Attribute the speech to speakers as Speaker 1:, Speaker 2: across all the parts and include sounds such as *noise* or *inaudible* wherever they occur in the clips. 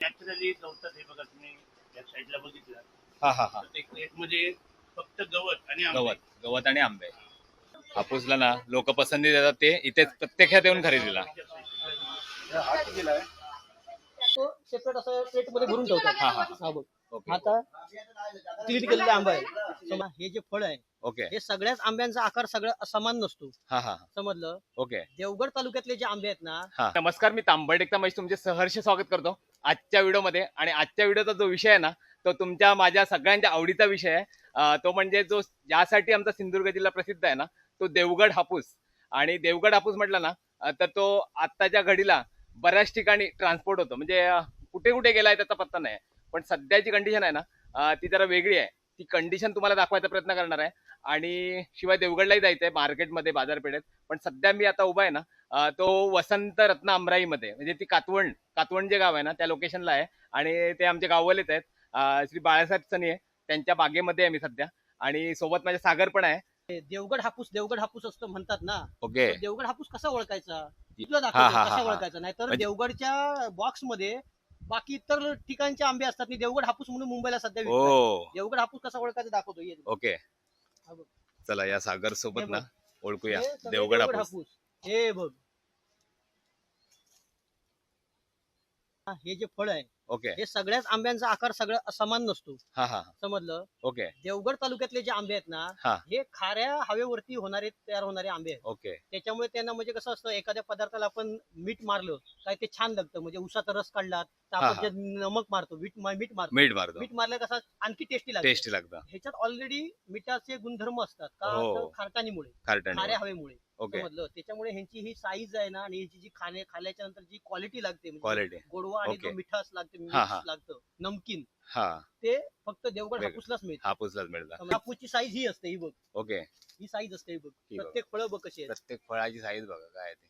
Speaker 1: Naturally गवतात हे बघा तुम्ही या साईडला बघितलं.
Speaker 2: हा हा हा.
Speaker 1: तर ते crate मध्ये फक्त गवत आणि आंबे.
Speaker 2: गवत गवत आणि आंबे. हापूसला ना लोक पसंती देतात ते इथे प्रत्यक्षात येऊन खरेदीला.
Speaker 3: तो सेपरेट असं प्लेटमध्ये भरून ठेवतात
Speaker 2: हा, हा.
Speaker 3: हा. बघ आता क्लीन केलेले आंबा आहे समजा हे जे फळ आहे
Speaker 2: ओके.
Speaker 3: हे सगळ्याच आंब्यांचा आकार सगळा समान नसतो.
Speaker 2: हा हा
Speaker 3: समजलं?
Speaker 2: ओके.
Speaker 3: देवगड तालुक्यातले जे आंबे आहेत ना
Speaker 2: हा. नमस्कार मी तांबट एकता महेश तुमचे सहर्ष स्वागत करतो आजच्या व्हिडिओमध्ये. आणि आजच्या व्हिडिओचा जो विषय आहे ना तो तुमच्या माझ्या सगळ्यांच्या आवडीचा विषय आहे. अं, तो म्हणजे जो ज्यासाठी आमचा सिंधुदुर्ग जिल्हा प्रसिद्ध आहे ना तो देवगड हापूस. आणि देवगड हापूस म्हटलं ना अं, तर तो आत्ताच्या घडीला बऱ्याच ठिकाणी ट्रान्सपोर्ट होतो. म्हणजे अं, कुठे कुठे गेलाय त्याचा पत्ता नाही. पण सध्याची कंडिशन आहे ना ती जरा वेगळी आहे. ती कंडिशन तुम्हाला दाखवायचा प्रयत्न करणार आहे. आणि शिवाय देवगडलाही जायचं आहे मार्केटमध्ये बाजारपेठेत. पण सध्या मी आता उभा आहे ना तो वसंत रत्न अमराईमध्ये म्हणजे ती कातवण कातवण जे गाव आहे ना त्या लोकेशनला आहे. आणि ते आमचे गाववालेच आहेत. श्री बाळासाहेब सनी आहे. त्यांच्या बागेमध्ये आहे मी सध्या. आणि सोबत माझे सागर पण आहे.
Speaker 3: हे देवगड हापूस देवगड हापूस असतं म्हणतात ना.
Speaker 2: ओके.
Speaker 3: देवगड हापूस कसा ओळखायचा? तुला दाखवतो
Speaker 2: हा,
Speaker 3: कसा. ओळखायचा? नाही तर
Speaker 2: म्हणजे-
Speaker 3: देवगडच्या बॉक्समध्ये बाकी इतर ठिकाणचे आंबे असतात आणि देवगड हापूस म्हणून मुंबईला सध्या विकतात.
Speaker 2: ओ
Speaker 3: देवगड हापूस कसा ओळखायचा दाखवतो ये.
Speaker 2: ओके.
Speaker 3: हा बघ.
Speaker 2: चला या सागर सोबत
Speaker 3: हे
Speaker 2: ना. ओळखूया.
Speaker 3: हे सगळे
Speaker 2: देवगड हापूस.
Speaker 3: हे बघ. हा, हे जे फळ आहे
Speaker 2: ओके.
Speaker 3: हे सगळ्याच आंब्यांचा आकार सगळा समान नसतो.
Speaker 2: हा हा
Speaker 3: समजलं?
Speaker 2: ओके.
Speaker 3: देवगड तालुक्यातले जे आंबे आहेत ना
Speaker 2: हा.
Speaker 3: हे खाऱ्या हवेवरती होणारे तयार होणारे आंबे आहेत.
Speaker 2: ओके.
Speaker 3: त्याच्यामुळे त्यांना म्हणजे कसं असतं एखाद्या पदार्थाला आपण मीठ मारलं काय ते छान लागतं. म्हणजे उसाचा रस काढला तर
Speaker 2: हा,
Speaker 3: आपण जे नमक मारतो मीठ मीठ मारतो.
Speaker 2: मीठ मारतो.
Speaker 3: मीठ मारलं कसं आणखी टेस्टी लागतं.
Speaker 2: टेस्टी लागतं.
Speaker 3: ह्याच्यात ऑलरेडी मिठाचे गुणधर्म असतात. का
Speaker 2: हो.
Speaker 3: तर खारटाणीमुळे
Speaker 2: खारटण
Speaker 3: हवेमुळे.
Speaker 2: ओके.
Speaker 3: समजलं त्याच्यामुळे ह्यांची ही साईज आहे ना आणि ह्याची जी खाणे खाल्ल्याच्या नंतर जी क्वालिटी लागते म्हणजे
Speaker 2: क्वालिटी
Speaker 3: गोडवा आणि मिठास लागते
Speaker 2: हा, हा.
Speaker 3: लागतं नमकीन
Speaker 2: हा.
Speaker 3: ते फक्त देवगड
Speaker 2: वेगळं.
Speaker 3: हापूसलाच मिळतं.
Speaker 2: हापूसलाच मिळतं.
Speaker 3: हापूसची साईज ही असते ही बघ.
Speaker 2: ओके.
Speaker 3: ही साईज असते ही बघ.
Speaker 2: ही बघ.
Speaker 3: प्रत्येक फळं बघ कशी आहेत.
Speaker 2: प्रत्येक फळाची साईज बघा काय आहे ते.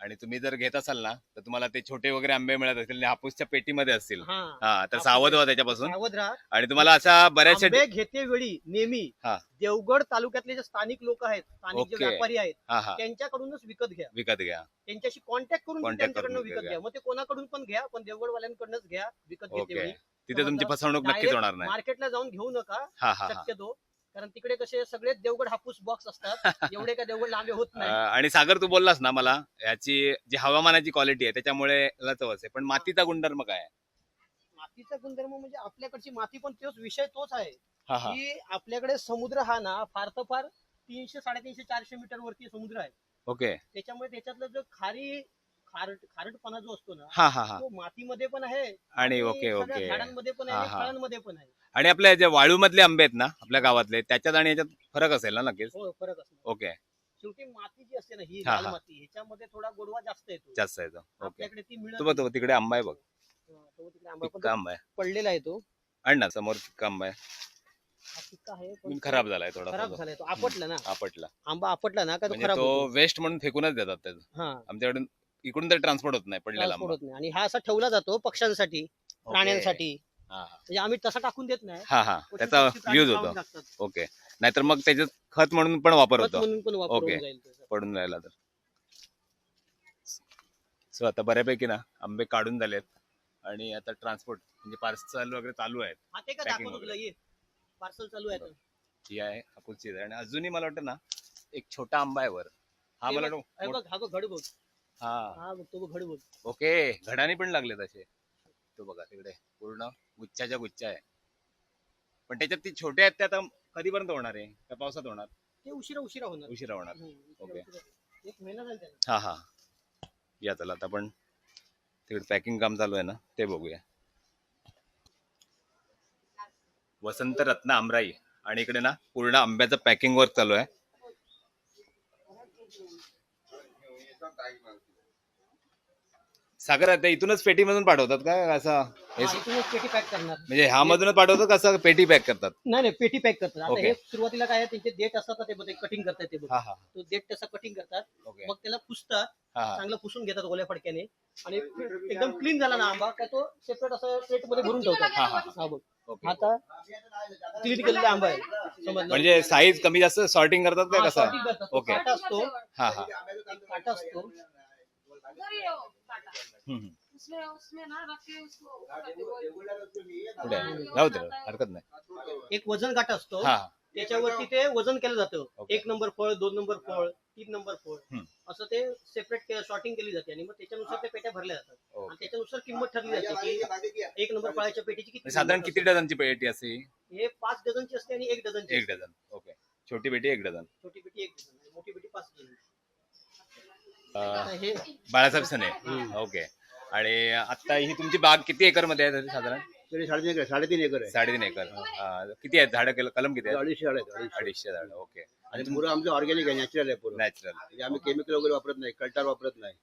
Speaker 2: आणि तुम्ही जर घेत असाल ना तर तुम्हाला ते छोटे वगैरे आंबे मिळत असतील आणि हापूसच्या पेटीमध्ये असतील.
Speaker 3: हा.
Speaker 2: हा तर सावध व्हा त्याच्यापासून.
Speaker 3: सावध राहा.
Speaker 2: आणि तुम्हाला असा बऱ्याचशा
Speaker 3: आंबे घेते वेळी नेहमी.
Speaker 2: हा.
Speaker 3: देवगड तालुक्यातले जे स्थानिक लोक आहेत स्थानिक जे
Speaker 2: ओके.
Speaker 3: व्यापारी आहेत
Speaker 2: हा हा.
Speaker 3: त्यांच्याकडूनच विकत घ्या.
Speaker 2: विकत घ्या.
Speaker 3: त्यांच्याशी कॉन्टॅक्ट करून
Speaker 2: Contact
Speaker 3: त्यांच्याकडनं
Speaker 2: करून
Speaker 3: विकत
Speaker 2: घ्या.
Speaker 3: घ्या. मग ते कोणाकडून पण घ्या पण देवगडवाल्यांकडनंच घ्या विकत घेते
Speaker 2: ओके.
Speaker 3: वेळी.
Speaker 2: तिथे तुमची? फसवणूक नक्कीच होणार नाही.
Speaker 3: मार्केटला जाऊन घेऊ नका.
Speaker 2: हा हा हा.
Speaker 3: शक्यतो. कारण तिकडे कसे सगळेच देवगड हापूस बॉक्स असतात. *laughs* एवढे का देवगड लांबे होत नाही.
Speaker 2: आणि सागर तू बोललास ना मला याची जी हवामानाची क्वालिटी आहे त्याच्यामुळे याला चवच आहे पण मातीचा गुणधर्म काय आहे?
Speaker 3: मातीचा गुणधर्म म्हणजे आपल्याकडची माती पण तोच विषय तोच आहे.
Speaker 2: हा हा.
Speaker 3: की आपल्याकडे समुद्र हा ना फार तर फार तीनशे साडेतीनशे चारशे मीटर वरती समुद्र आहे.
Speaker 2: ओके.
Speaker 3: त्याच्यामुळे त्याच्यातलं जो खारी खारट खारटपणा जो असतो ना
Speaker 2: हा हा हा.
Speaker 3: तो मातीमध्ये पण आहे
Speaker 2: आणि ओके
Speaker 3: सगळ्या
Speaker 2: ओके.
Speaker 3: झाडांमध्ये पण
Speaker 2: हा,
Speaker 3: आहे
Speaker 2: हा.
Speaker 3: फळांमध्ये पण आहे.
Speaker 2: आणि आपल्या जे वाळू मधले आंबे आहेत ना आपल्या गावातले त्याच्यात आणि याच्यात फरक असेल ना नक्कीच?
Speaker 3: हो फरक असतो
Speaker 2: ओके.
Speaker 3: शेवटी माती जी असते ना ही
Speaker 2: हा,
Speaker 3: लाल
Speaker 2: हा.
Speaker 3: माती ह्याच्यामध्ये थोडा गोडवा जास्त येतो.
Speaker 2: जास्त आहे तो ओके.
Speaker 3: आपल्याकडे ती मिळत
Speaker 2: तो बघ तो तिकडे आंबा आहे बघ.
Speaker 3: नाही. हा, तो तिकडे आंबा पण
Speaker 2: पिक्का आंबा आहे.
Speaker 3: पडलेला आहे तो.
Speaker 2: आण ना समोर पिक्का आंबा आहे.
Speaker 3: हा पिक्का आहे पण
Speaker 2: पण खराब झालाय थोडा
Speaker 3: खराब झालाय तो. आपटला ना.
Speaker 2: आपटला.
Speaker 3: आंबा आपटला ना का तो
Speaker 2: म्हणजे
Speaker 3: खराब
Speaker 2: तो
Speaker 3: होतो?
Speaker 2: वेस्ट म्हणून फेकूनच देतात त्याचं.
Speaker 3: हा.
Speaker 2: आमच्याकडून इकडून तर ट्रान्सपोर्ट होत नाही पडलेला
Speaker 3: transport
Speaker 2: आंबा
Speaker 3: होत नाही. आणि हा असा ठेवला जातो पक्ष्यांसाठी
Speaker 2: ओके.
Speaker 3: प्राण्यांसाठी.
Speaker 2: हा
Speaker 3: म्हणजे आम्ही तसा टाकून देत नाही.
Speaker 2: हा हा. त्याचा
Speaker 3: प्राणी
Speaker 2: यूज
Speaker 3: खाऊन
Speaker 2: होतो.
Speaker 3: टाकतात.
Speaker 2: ओके. नाहीतर मग त्याच्यात खत म्हणून पण वापर
Speaker 3: खत
Speaker 2: होतो.
Speaker 3: म्हणून पण वापर
Speaker 2: ओके.
Speaker 3: होऊन जाईल त्याचा.
Speaker 2: पडून राहिला तर. सो आता बऱ्यापैकी ना आंबे काढून झालेत. आणि आता ट्रान्सपोर्ट म्हणजे पार्सल वगैरे चालू आहेत.
Speaker 3: हा ते का
Speaker 2: Packing
Speaker 3: दाखवतो तुला?
Speaker 2: वगैरे.
Speaker 3: ये. पार्सल चालू आहे आता.
Speaker 2: ही आहे. आणि अजूनही मला वाटतं ना एक छोटा आंबा आहे वर. हा मला वाटतं मोठ-
Speaker 3: बघ हा बघ घड बघ.
Speaker 2: हा.
Speaker 3: हा तो घड बघ
Speaker 2: ओके घडाने पण लागले तसे तो बघा तिकडे पूर्ण गुच्छाच्या गुच्छा आहे. पण त्याच्यात ती छोटे आहेत ते आता कधीपर्यंत होणार आहे? का पावसात होणार?
Speaker 3: ते उशिरा उशिरा होणार.
Speaker 2: उशिरा होणार.
Speaker 3: हम्म, उशिरा-
Speaker 2: ओके.
Speaker 3: उशिरा. एक महिना झाला त्याला.
Speaker 2: हा हा. या चला आता आपण तिकडे पॅकिंग काम चालू आहे ना ते बघूया. वसंत रत्न आमराई आणि इकडे ना पूर्ण आंब्याचं पॅकिंग वर्क चालू आहे. सागर आता इथूनच पेटीमधून पाठवतात का? असं हे
Speaker 3: इथूनच पेटी पॅक करणार.
Speaker 2: म्हणजे ह्या मधूनच पाठवतात का असं पेटी पॅक करतात?
Speaker 3: नाही नाही पेटी पॅक करतात. आता. हे सुरुवातीला काय आहे, त्यांचे डेट असतात ना ते बघ कटिंग करतात ते बघ.
Speaker 2: हा हा.
Speaker 3: तो डेट तसा कटिंग करतात.
Speaker 2: ओके.
Speaker 3: मग त्याला पुसतात.
Speaker 2: हा हा.
Speaker 3: चांगलं पुसून घेतात ओल्या फडक्याने. आणि एकदम क्लीन झाला ना आंबा का तो सेपरेट असं प्लेटमध्ये भरून ठेवतात.
Speaker 2: हा, हा.
Speaker 3: हा बघ.
Speaker 2: ओके.
Speaker 3: आता क्लीन केलेला आंबा आहे. समजलं?
Speaker 2: म्हणजे साईज कमी जास्त सॉर्टिंग करतात का
Speaker 3: हा,
Speaker 2: कसं?
Speaker 3: sorting करतात. तो
Speaker 2: ओके.
Speaker 3: काटा असतो.
Speaker 2: हा हा.
Speaker 3: एक काटा असतो.
Speaker 2: पुढे जाऊ दे हरकत नाही.
Speaker 3: एक वजन काटा असतो.
Speaker 2: हा
Speaker 3: त्याच्यावरती ते वजन केलं जातं. एक नंबर फळ दोन नंबर फळ तीन नंबर फळ. असं ते सेपरेट शॉर्टिंग केली जाते आणि मग त्याच्यानुसार ते पेट्या भरल्या जातात. आणि त्याच्यानुसार किंमत ठरली जाते की एक नंबर फळाच्या पेटीची किती
Speaker 2: साधारण किती. डझनची पेटी असते ही?
Speaker 3: हे पाच डझनची असते आणि एक डझनची
Speaker 2: एक. डझन. ओके. छोटी पेटी एक डझन.
Speaker 3: छोटी पेटी एक डझन मोठी पेटी पाच डझन.
Speaker 2: बाळासाहेब सने. ओके. आणि आता ही तुमची बाग किती एकरमध्ये आहे तरी साधारण?
Speaker 4: तरी साडेतीन एकर साडेतीन एकर आहे.
Speaker 2: साडेतीन एकर. अं, किती आहेत झाडं केलं कलम किती आहेत?
Speaker 4: अडीचशे झाड आहेत अडीचशे.
Speaker 2: अडीचशे झाडं ओके.
Speaker 4: आणि पुरं आमचं ऑर्गॅनिक आहे नॅचरल आहे पुरं.
Speaker 2: नॅचरल
Speaker 4: म्हणजे आम्ही केमिकल वगैरे वापरत नाही कल्टार वापरत नाही.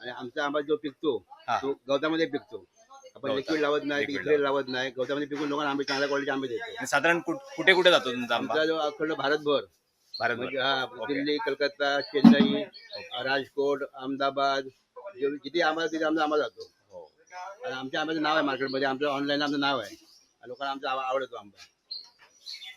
Speaker 4: आणि आमचा आंबा जो पिकतो
Speaker 2: हा.
Speaker 4: तो गवतामध्ये पिकतो. आपण
Speaker 2: गवतात.
Speaker 4: लिक्विड लावत नाही
Speaker 2: Liquid
Speaker 4: इकडे लावत. नाही. गवतामध्ये पिकून लोकांना आंबे चांगल्या क्वालिटी आंबे देतो.
Speaker 2: साधारण कुठ- कुठे कुठे जातो तुमचा आंबा?
Speaker 4: आमचा जो अखंड भारतभर म्हणजे हा. दिल्ली कलकत्ता चेन्नई राजकोट अहमदाबाद जे- जिथे आंबा तिथे आमचा आंबा जातो.
Speaker 2: हो.
Speaker 4: आणि आमच्या आंब्याचं नाव आहे मार्केटमध्ये. आमचं ऑनलाईन आमचं नाव आहे. आणि लोकांना आमचा आवडतो आंबा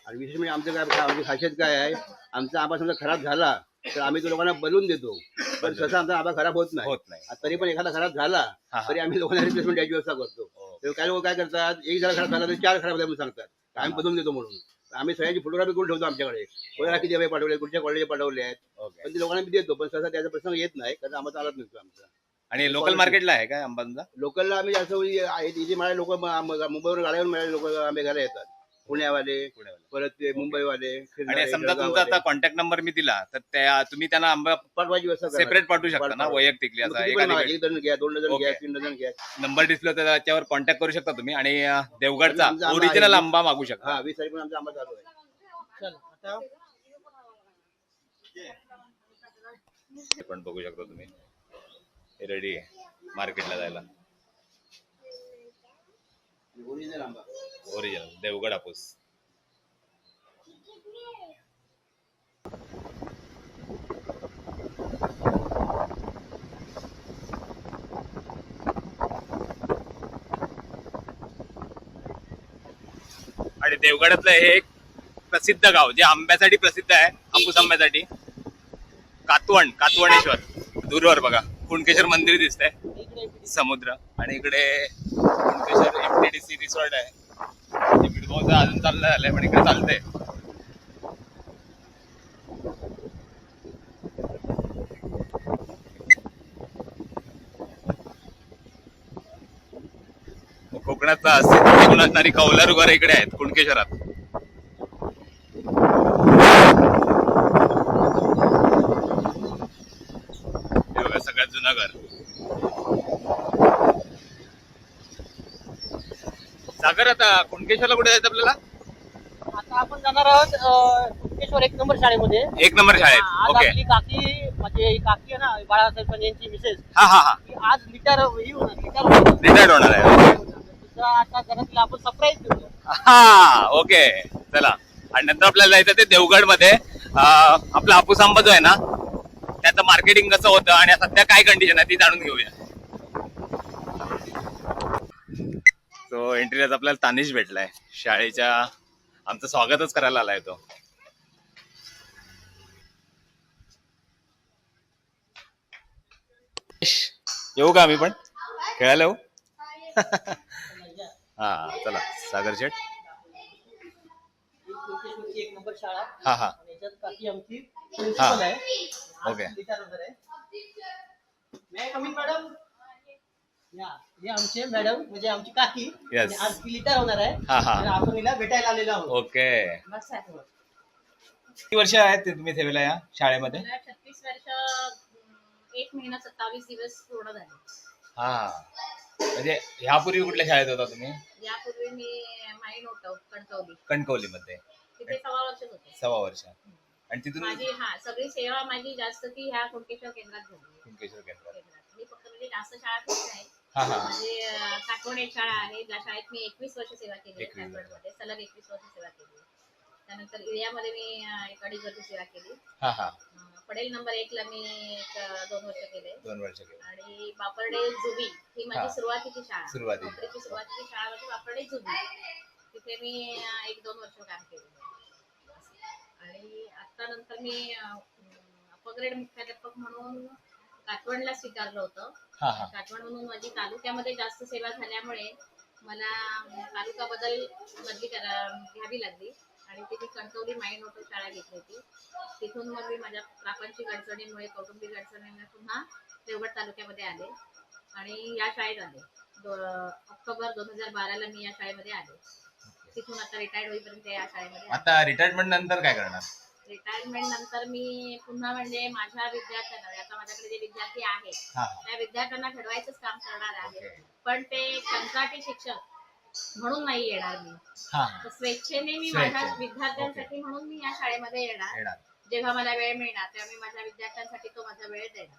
Speaker 4: आणि विशेष म्हणजे आमचं काय आमची खासियत काय आहे? आमचा आंबा समजा खराब झाला तर आम्ही तो लोकांना बनवून देतो. पण तसा आमचा आंबा खराब होत नाही.
Speaker 2: होत नाही.
Speaker 4: तरी पण एखादा खराब झाला
Speaker 2: हा, हा.
Speaker 4: तरी आम्ही लोकांना रिप्लेसमेंट द्यायची व्यवस्था करतो.
Speaker 2: हो.
Speaker 4: तर काही लोक काय करतात? एक जरा खराब झाला तर चार खराब झाले म्हणून सांगतात. आम्ही बदलून देतो म्हणून. आम्ही सगळ्यांची फोटोग्राफी करून ठेवतो आमच्याकडे. कोणाला किती पाठवले कुठच्या क्वालिटी पाठवले आहेत.
Speaker 2: ओके
Speaker 4: पण ते लोकांना मी देतो पण सहसा त्याचा प्रसंग येत नाही कारण आंबा चालत नसतो आमचा.
Speaker 2: आणि लोकल मार्केटला आहे काय आंबा तुमचा
Speaker 4: लोकलला आम्ही जास्त म्हणजे आहे- इथे मला लोक मुंबईवरून गाड्यावरून मला लोक आंबे घ्यायला येतात. पुण्यावाले
Speaker 2: पुण्यावाले.
Speaker 4: परत ते मुंबईवाले
Speaker 2: आणि समजा तुमचा. आता कॉन्टॅक्ट नंबर मी दिला तर त्या तुम्ही त्यांना आंबा
Speaker 4: करा.
Speaker 2: सेपरेट पाठवू शकता ना
Speaker 4: पाठवा.
Speaker 2: वैयक्तिकली
Speaker 4: मग
Speaker 2: असा एखादी
Speaker 4: एक डझन घ्या दोन डझन
Speaker 2: ओके.
Speaker 4: घ्या तीन डझन घ्या
Speaker 2: नंबर डिस्प्ले होता त्याच्यावर कॉन्टॅक्ट करू शकता तुम्ही आणि अं, देवगडचा
Speaker 4: आमचा आंबा
Speaker 2: ओरिजिनल
Speaker 4: आहे.
Speaker 2: आंबा मागू शकता
Speaker 4: हा वीस तारीख आमचा आंबा चालू आहे
Speaker 3: चल आता
Speaker 2: हे पण बघू शकता तुम्ही हे रेडी आहे मार्केटला जायला
Speaker 4: ओरिजिनल आंबा
Speaker 2: ओरिजिनल देवगड हापूस आणि देवगडातलं हे एक प्रसिद्ध गाव जे आंब्यासाठी प्रसिद्ध आहे हापूस आंब्यासाठी. कातवण कातवणेश्वर दूरवर बघा. कुणकेश्वर मंदिर दिसतंय. समुद्र. आणि इकडे कुणकेश्वर एमटीडीसी रिसॉर्ट आहे. बिडगावचं अजून चाललं झालंय पण इकडे चालतंय. कोकणाचा अस्तित्व घेऊन असणारी कौलारू इकडे आहेत कुणकेश्वरात हे बघा सगळ्यात जुनं घर सागर आता कुणकेश्वरला कुठे जायचं आपल्याला?
Speaker 3: आता आपण जाणार आहोत अं, कुणकेश्वर एक नंबर शाळेमध्ये.
Speaker 2: एक नंबर शाळेत.
Speaker 3: आज
Speaker 2: ओके.
Speaker 3: आपली काकी म्हणजे ही काकी आहे ना बाळासाहेब यांची मिसेस.
Speaker 2: हा हा हा.
Speaker 3: ती आज लिटर ही होणार लिटर होणार.
Speaker 2: रिटायर्ड होणार आहे
Speaker 3: तिचं आता जरा तिला आपण सरप्राईज देऊ
Speaker 2: हा ओके. चला. आणि नंतर आपल्याला जायचं ते देवगडमध्ये आपला हापूस आंबा जो आहे ना त्याचं मार्केटिंग कसं होतं आणि सध्या काय कंडिशन आहे ती जाणून घेऊया तो एंट्रीलाच आपल्याला तानिश भेटलाय. शाळेच्या आमचं स्वागतच करायला आलाय तो. येऊ का आम्ही पण? खेळायला येऊ? *laughs* हा चला सागर शेठ. हा हा.
Speaker 3: हा
Speaker 2: ओके.
Speaker 3: मॅडम हे आमचे मॅडम म्हणजे आमची काकी
Speaker 2: Yes.
Speaker 3: आणि आज ती लिटर होणार आहे.
Speaker 2: हा, हा.
Speaker 3: आणि आपण हिला भेटायला आलेलो आहोत.
Speaker 2: ओके.
Speaker 5: बस आहे.
Speaker 2: किती वर्ष आहेत ते तुम्ही ठेवलेल्या या शाळेमध्ये?
Speaker 5: मला छत्तीस वर्ष अं, एक महिना सत्तावीस दिवस पूर्ण झाले.
Speaker 2: हा. म्हणजे ह्यापूर्वी कुठल्या शाळेत होता तुम्ही?
Speaker 5: यापूर्वी मी माईन होतो कणकवली.
Speaker 2: कणकवलीमध्ये.
Speaker 5: तिथे सव्वा वर्ष होते.
Speaker 2: सव्वा वर्ष. आणि तिथून
Speaker 5: माझी हा सगळी सेवा माझी जास्त ती ह्या कुणकेश्वर केंद्रात झाली.
Speaker 2: कुणकेश्वर केंद्रात.
Speaker 5: केंद्रात. मी फक्त म्हणजे जास्त शाळा फिरत नाही. म्हणजे अं, काटवण एक शाळा आहे ज्या शाळेत मी एकवीस वर्ष सेवा केली
Speaker 2: 21 वर्ष.
Speaker 5: मध्ये सलग एकवीस वर्ष सेवा केली त्यानंतर इळ्यामध्ये मी एक अडीच वर्ष सेवा केली
Speaker 2: हा हा.
Speaker 5: पडेल नंबर एक ला मी एक दोन वर्ष केले
Speaker 2: दोन वर्ष केलं.
Speaker 5: आणि बापर्डे जुबी ही. माझी सुरुवातीची शाळा.
Speaker 2: सुरुवातीची.
Speaker 5: सुरुवातीची शाळा म्हणजे बापर्डे जुबी. तिथे मी एक दोन वर्ष काम केलं आणि आता नंतर मी अपग्रेड मुख्याध्यापक म्हणून काटवणला स्वीकारलं होतं.
Speaker 2: हा हा.
Speaker 5: काटवणमधून माझी तालुक्यामध्ये जास्त सेवा झाल्यामुळे मला तालुका बदल बदली करा घ्यावी लागली. आणि ती मी कणकवली माइंड ऑटो शाळा घेतली होती. तिथून मग मी माझ्या प्रापंचिक अडचणीमुळे कौटुंबिक अडचणीमुळे पुन्हा देवगड तालुक्यामध्ये आले. आणि या शाळेत आले. दो ऑक्टोबर दोन हजार बाराला मी या शाळेमध्ये आले. तिथून आता रिटायर्ड होईपर्यंत या शाळेमध्ये.
Speaker 2: आता रिटायरमेंट नंतर काय करणार?
Speaker 5: रिटायरमेंट नंतर मी पुन्हा म्हणजे माझ्या विद्यार्थ्यांना आता माझ्याकडे जे विद्यार्थी आहेत
Speaker 2: हा.
Speaker 5: त्या विद्यार्थ्यांना घडवायचंच काम करणार आहे. पण ते कंत्राटी शिक्षक म्हणून नाही येणार मी.
Speaker 2: हा.
Speaker 5: तर स्वेच्छेने मी
Speaker 2: स्वेच्छेने.
Speaker 5: माझ्या विद्यार्थ्यांसाठी म्हणून मी या शाळेमध्ये येणार.
Speaker 2: येणार.
Speaker 5: जेव्हा मला वेळ मिळणार तेव्हा मी माझ्या विद्यार्थ्यांसाठी तो माझा वेळ देणार.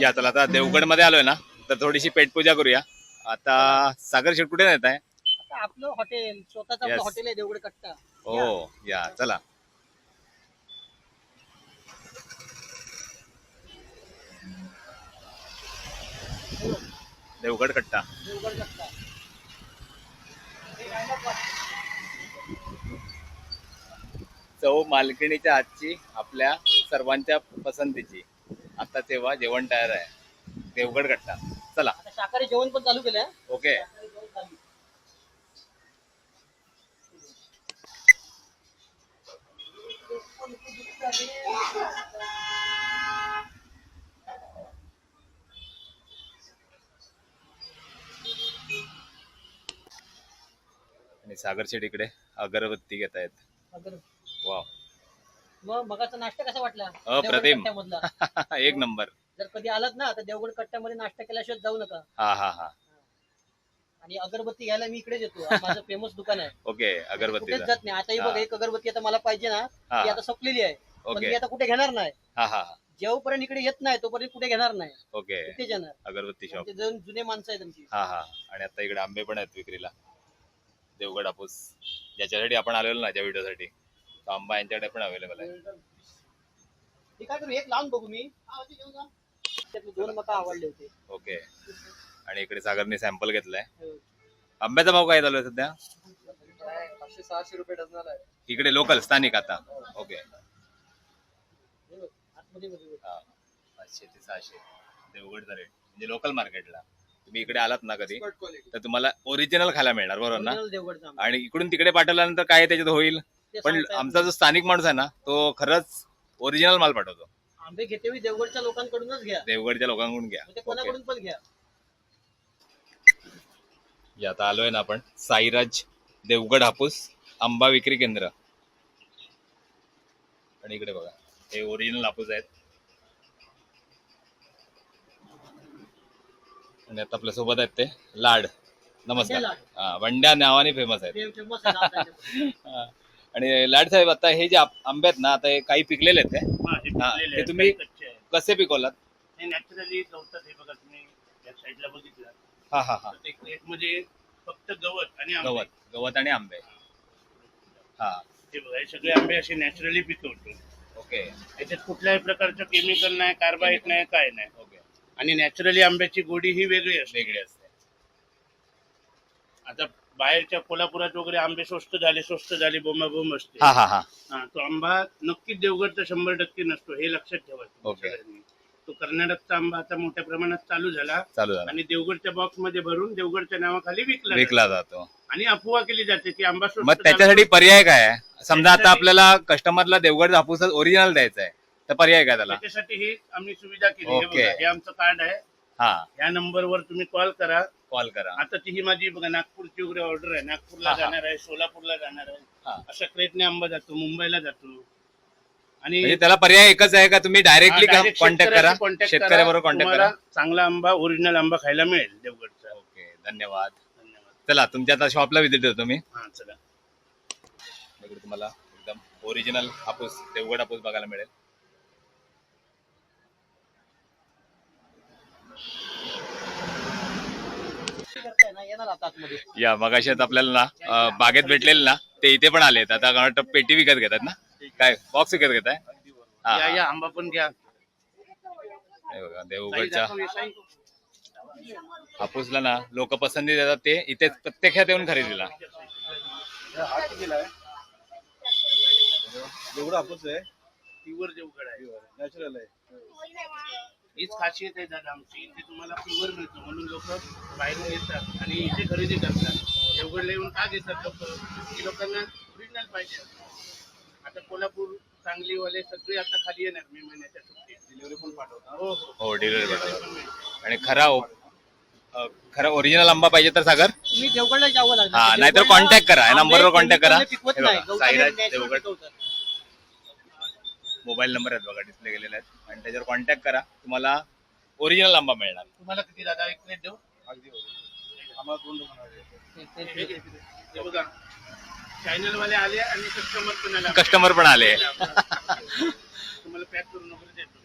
Speaker 2: या चला आता देवगडमध्ये आलोय ना तर थोडीशी पेटपूजा करूया. आता सागर शेट कुठे नेत आहे
Speaker 3: आता आपलं हॉटेल स्वतःच आपलं
Speaker 2: Yes.
Speaker 3: हॉटेल आहे देवगड कट्टा.
Speaker 2: हो या. चला. देवगड कट्टा.
Speaker 3: देवगड कट्टा.
Speaker 2: चव मालकिणीच्या हातची आपल्या सर्वांच्या पसंतीची. आता तेव्हा जेवण तयार आहे. देवगड कट्टा चला.
Speaker 3: आता शाकाहारी जेवण पण चालू केलंय.
Speaker 2: ओके.
Speaker 3: शाकाहारी जेवण चालू.
Speaker 2: आणि सागर शेट इकडे अगरबत्ती घेत आहेत
Speaker 3: अगर
Speaker 2: वाव.
Speaker 3: मग मगाचा नाश्ता कसा वाटला?
Speaker 2: अप्रतिम. *laughs* एक नंबर.
Speaker 3: जर कधी आलात ना तर देवगड कट्ट्यामध्ये नाश्ता केल्याशिवाय जाऊ नका.
Speaker 2: हा हा हा.
Speaker 3: आणि अगरबत्ती घ्यायला मी इकडे येतो. माझं फेमस दुकान आहे.
Speaker 2: ओके
Speaker 3: कुठेच
Speaker 2: अगरबत्तीचा
Speaker 3: जात नाही. आता ही बघ. एक अगरबत्ती आता मला पाहिजे ना ती आता संपलेली आहे. पण मी आता कुठे घेणार नाही.
Speaker 2: हा हा
Speaker 3: जेवपर्यंत इकडे येत नाही तोपर्यंत कुठे घेणार नाही.
Speaker 2: ओके. अगरबत्ती शॉप
Speaker 3: जुने माणसं आहेत आमची.
Speaker 2: हा हा. आणि आता इकडे आंबे पण आहेत विक्रीला. देवगड हापूस. ज्याच्यासाठी आपण आलेलो ना ज्या व्हिडिओसाठी. तो आंबा यांच्याकडे पण अवेलेबल आहे.
Speaker 3: मी काय करू एक लावून बघू मी. त्यातले दोन मका आवडले होते.
Speaker 2: ओके. आणि इकडे सागरने सॅम्पल घेतलाय.
Speaker 3: हो.
Speaker 2: आंब्याचा भाव काय चालू आहे सध्या?
Speaker 3: पाचशे सहाशे रुपये आहे.
Speaker 2: इकडे लोकल स्थानिक आता. ओके.
Speaker 3: हे. बघ, आतमध्ये बघ, हे बघ.
Speaker 2: हा पाचशे ते सहाशे. देवगडचा रेट म्हणजे लोकल मार्केटला तुम्ही इकडे आलात ना कधी तर तुम्हाला ओरिजिनल खायला मिळणार बरोबर ना?
Speaker 3: Original देवगडचा आंबा.
Speaker 2: आणि इकडून तिकडे पाठवल्यानंतर काय त्याच्यात होईल? पण आमचा जो स्थानिक माणूस आहे ना तो खरंच ओरिजिनल माल पाठवतो.
Speaker 3: आंबे घेते देवगडच्या लोकांकडूनच घ्या.
Speaker 2: देवगडच्या लोकांकडून घ्या. ओके
Speaker 3: कोणाकडून पण घ्या.
Speaker 2: या आता आलोय ना आपण साईराज देवगड हापूस आंबा विक्री केंद्र. आणि इकडे बघा हे ओरिजिनल हापूस आहेत. आणि आता आपल्यासोबत आहेत ते लाड. नमस्कार.
Speaker 3: वंड्या लाड.
Speaker 2: हा वंड्या नावाने फेमस आहेत. *laughs* हा. आणि लाड साहेब आता हे जे आंब- आहेत ना आता हे काही पिकलेले आहेत काय?
Speaker 1: हा,
Speaker 2: ते तुम्ही-. कसे पिकवलात?
Speaker 1: हे नॅचरली गवतात हे बघा तुम्ही या साईडला बघितलं.
Speaker 2: हा हा हा.
Speaker 1: तर ते एक म्हणजे फक्त गवत आणि आंबे.
Speaker 2: गवत गवत आणि आंबे. हा.
Speaker 1: हे. बघा हे सगळे आंबे असे नॅचरली पिकवतो.
Speaker 2: ओके.
Speaker 1: त्याच्यात कुठल्याही प्रकारचं केमिकल नाही कार्बाईड नाही काय नाही.
Speaker 2: ओके.
Speaker 1: आणि नॅचरली आंब्याची गोडी ही वेगळी असते.
Speaker 2: वेगळे असते.
Speaker 1: आता बाहेरच्या कोल्हापुरात वगैरे आंबे स्वस्त झाले स्वस्त झाले बोंबाबोंब असते.
Speaker 2: हा हा हा.
Speaker 1: हा, तो आंबा नक्कीच देवगडचा शंभर टक्के नसतो हे लक्षात. सगळ्यांनी. तो कर्नाटकचा आंबा आता मोठ्या प्रमाणात चालू झाला.
Speaker 2: चालू झाला.
Speaker 1: आणि देवगडच्या बॉक्समध्ये भरून देवगडच्या नावाखाली विकला
Speaker 2: विकला जातो.
Speaker 1: आणि अफवा केली जाते की आंबा स्वस्त
Speaker 2: मग त्याच्यासाठी. पर्याय काय आहे? समजा आता आपल्याला कस्टमरला देवगड हापूस ओरिजिनल द्यायचा आहे तर पर्याय काय त्याला?
Speaker 1: त्याच्यासाठी ही आम्ही सुविधा केली. हे. बघा, हे आमचं कार्ड आहे.
Speaker 2: हा.
Speaker 1: या नंबरवर तुम्ही कॉल करा.
Speaker 2: कॉल करा.
Speaker 1: आता ती ही माझी बघा नागपूरची वगैरे ऑर्डर आहे. नागपूरला
Speaker 2: हा, हा.
Speaker 1: जाणार आहे सोलापूरला जाणार
Speaker 2: हा.
Speaker 1: आहे अशा क्रेटने आंबा जातो मुंबईला जातो. आणि
Speaker 2: म्हणजे त्याला पर्याय एकच आहे का? तुम्ही डायरेक्टली
Speaker 1: हा, direct
Speaker 2: कॉन्टॅक्ट करा?
Speaker 1: शेतकऱ्याशी contact करा.
Speaker 2: शेतकऱ्याबरोबर कॉन्टॅक्ट
Speaker 1: तुम्हाला
Speaker 2: करा.
Speaker 1: चांगला आंबा ओरिजिनल आंबा खायला मिळेल देवगडचा.
Speaker 2: ओके धन्यवाद.
Speaker 1: धन्यवाद.
Speaker 2: चला तुमच्या आता शॉपला व्हिजिट देतो मी.
Speaker 1: हा चला.
Speaker 2: इकडे तुम्हाला एकदम ओरिजिनल हापूस देवगड हापूस बघायला मिळेल
Speaker 3: करताय ना येणार आता आतमध्ये
Speaker 2: या मगाशी आता आपल्याला ना बागेत भेटलेले ना ते इथे पण आलेत आता वाटतं पेटी विकत घेतात ना? काय बॉक्स विकत घेताय? हा,
Speaker 1: या
Speaker 2: हा.
Speaker 1: या आंबा पण घ्या.
Speaker 2: बघा देवगडच्या
Speaker 1: हे.
Speaker 2: हापूसला ना लोक पसंती देतात ते इथेच प्रत्यक्षात येऊन खरेदीला.
Speaker 4: जेवढं हापूस आहे.
Speaker 1: प्युअर देवगड आहे.
Speaker 4: नॅचरल आहे.
Speaker 1: हीच खासियत आहे दादा आमची. इथे तुम्हाला प्युअर मिळतो म्हणून लोक बाहेरून येतात आणि इथे खरेदी करतात. देवगडला येऊन का घेतात लोक? की लोकांना ओरिजिनल पाहिजे. आता कोल्हापूर सांगलीवाले सगळे आता खाली येणार मे महिन्याच्या सुट्टीत. डिलिव्हरी पण पाठवतात. हो हो.
Speaker 2: हो डिलिव्हरी
Speaker 1: मिळते.
Speaker 2: आणि खरा खरा ओरिजिनल आंबा पाहिजे तर सागर?
Speaker 3: तुम्ही देवगडला जावं
Speaker 2: हा, नाहीतर contact करा. या नंबरवर contact करा.
Speaker 3: chemical ने पिकवत
Speaker 2: हे
Speaker 3: नाही.
Speaker 2: बघा,
Speaker 3: गवताने
Speaker 2: साईराज
Speaker 3: natural
Speaker 2: देवगड.
Speaker 3: पिकवतात.
Speaker 2: मोबाईल नंबर आहेत बघा डिस्प्ले केलेले आहेत. आणि त्याच्यावर कॉन्टॅक्ट करा. तुम्हाला ओरिजिनल आंबा मिळणार.
Speaker 1: तुम्हाला किती दादा? एक प्लेट देऊ.
Speaker 4: अगदी आम्हाला दोन
Speaker 1: चॅनल वाले आले आणि कस्टमर पण आले.
Speaker 2: कस्टमर पण आले. *laughs*
Speaker 1: तुम्हाला पॅक करून वगैरे देतो.